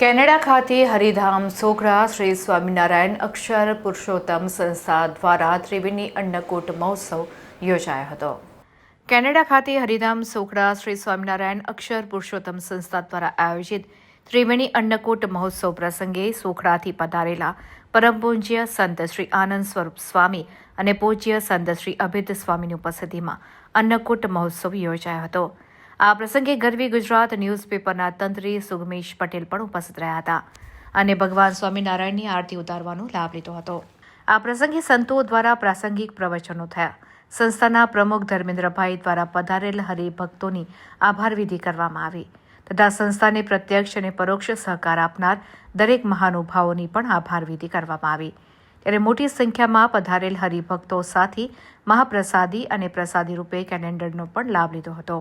Canada ખાતે હરિધામ સોગરા શ્રી સ્વામિનારાયણ અક્ષર પુરુષોત્તમ સંસ્થા દ્વારા ત્રિવેણી અન્નકૂટ મહોત્સવ યોજાયો હતો. કેનેડા ખાતે હરિધામ સોગરા શ્રી સ્વામિનારાયણ અક્ષર પુરુષોત્તમ સંસ્થા દ્વારા આયોજિત ત્રિવેણી અન્નકૂટ મહોત્સવ પ્રસંગે સોખડાથી પધારેલા પરમ પૂજ્ય સંત શ્રી આનંદ સ્વરૂપ સ્વામી અને પૂજ્ય સંત શ્રી અભિદ સ્વામીની ઉપસ્થિતિમાં અન્નકૂટ મહોત્સવ યોજાયો હતો. આ પ્રસંગે ગરવી ગુજરાત ન્યૂઝપેપરના તંત્રી સુગમેશ પટેલ પણ ઉપસ્થિત રહ્યા હતા અને ભગવાન સ્વામિનારાયણની આરતી ઉતારવાનો લાભ લીધો હતો. આ પ્રસંગે સંતો દ્વારા પ્રાસંગિક પ્રવચનો થયા. સંસ્થાના પ્રમુખ ધર્મેન્દ્રભાઈ દ્વારા પધારેલ હરિભક્તોની આભાર વિધિ કરવામાં આવી તથા સંસ્થાને પ્રત્યક્ષ અને પરોક્ષ સહકાર આપનાર દરેક મહાનુભાવોની પણ આભાર વિધિ કરવામાં આવી. ત્યારે મોટી સંખ્યામાં પધારેલ હરિભક્તો સાથે મહાપ્રસાદી અને પ્રસાદી રૂપે કેલેન્ડરનો પણ લાભ લીધો હતો.